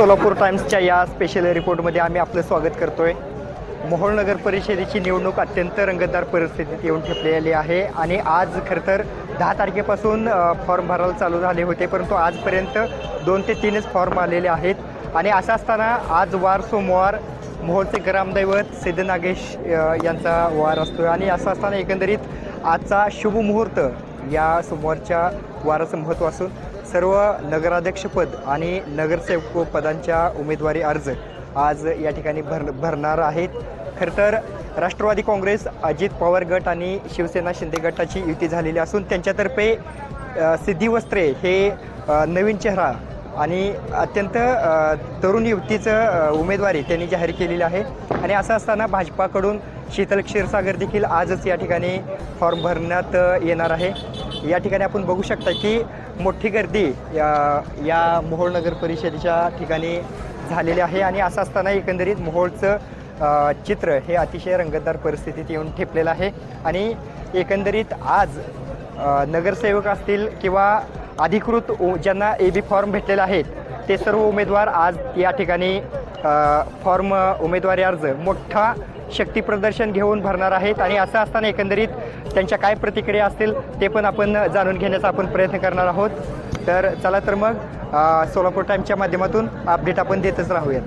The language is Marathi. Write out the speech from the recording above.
सोलापूर टाइम्सच्या या स्पेशल रिपोर्टमध्ये आम्ही आपलं स्वागत करतोय. मोहोळ नगर परिषदेची निवडणूक अत्यंत रंगतदार परिस्थितीत येऊन ठेपलेली आहे आणि आज खरं तर दहा तारखेपासून फॉर्म भरायला चालू झाले होते परंतु आजपर्यंत दोन ते तीनच फॉर्म आलेले आहेत. आणि असं असताना आज वार सोमवार मोहोळचे ग्रामदैवत सिद्ध नागेश यांचा वार असतो आणि असं असताना एकंदरीत आजचा शुभ मुहूर्त या सोमवारच्या वाराचं महत्त्व असून सर्व नगराध्यक्षपद आणि नगरसेवक पदांच्या उमेदवारी अर्ज आज या ठिकाणी भर भरणार आहेत. खरं तर राष्ट्रवादी काँग्रेस अजित पवार गट आणि शिवसेना शिंदे गटाची युती झालेली असून त्यांच्यातर्फे सिद्धी वस्त्रे हे नवीन चेहरा आणि अत्यंत तरुण युवतीचं उमेदवारी त्यांनी जाहीर केलेली आहे. आणि असं असताना भाजपाकडून शीतल क्षीरसागर देखील आजच या ठिकाणी फॉर्म भरण्यात येणार आहे. या ठिकाणी आपण बघू शकता की मोठी गर्दी या या मोहोळ नगर परिषदेच्या ठिकाणी झालेली आहे आणि असं असताना एकंदरीत मोहोळचं चित्र हे अतिशय रंगतदार परिस्थितीत येऊन ठेपलेलं आहे. आणि एकंदरीत आज नगरसेवक असतील किंवा अधिकृत ज्यांना ए बी फॉर्म भेटलेला आहेत ते सर्व उमेदवार आज या ठिकाणी फॉर्म उमेदवारी अर्ज मोठा शक्ती प्रदर्शन घेऊन भरणार आहेत आणि असं असताना एकंदरीत त्यांच्या काय प्रतिक्रिया असतील ते पण आपण जाणून घेण्याचा आपण प्रयत्न करणार आहोत. तर चला तर मग सोलापूर टाईमच्या माध्यमातून अपडेट आपण देतच राहूयात.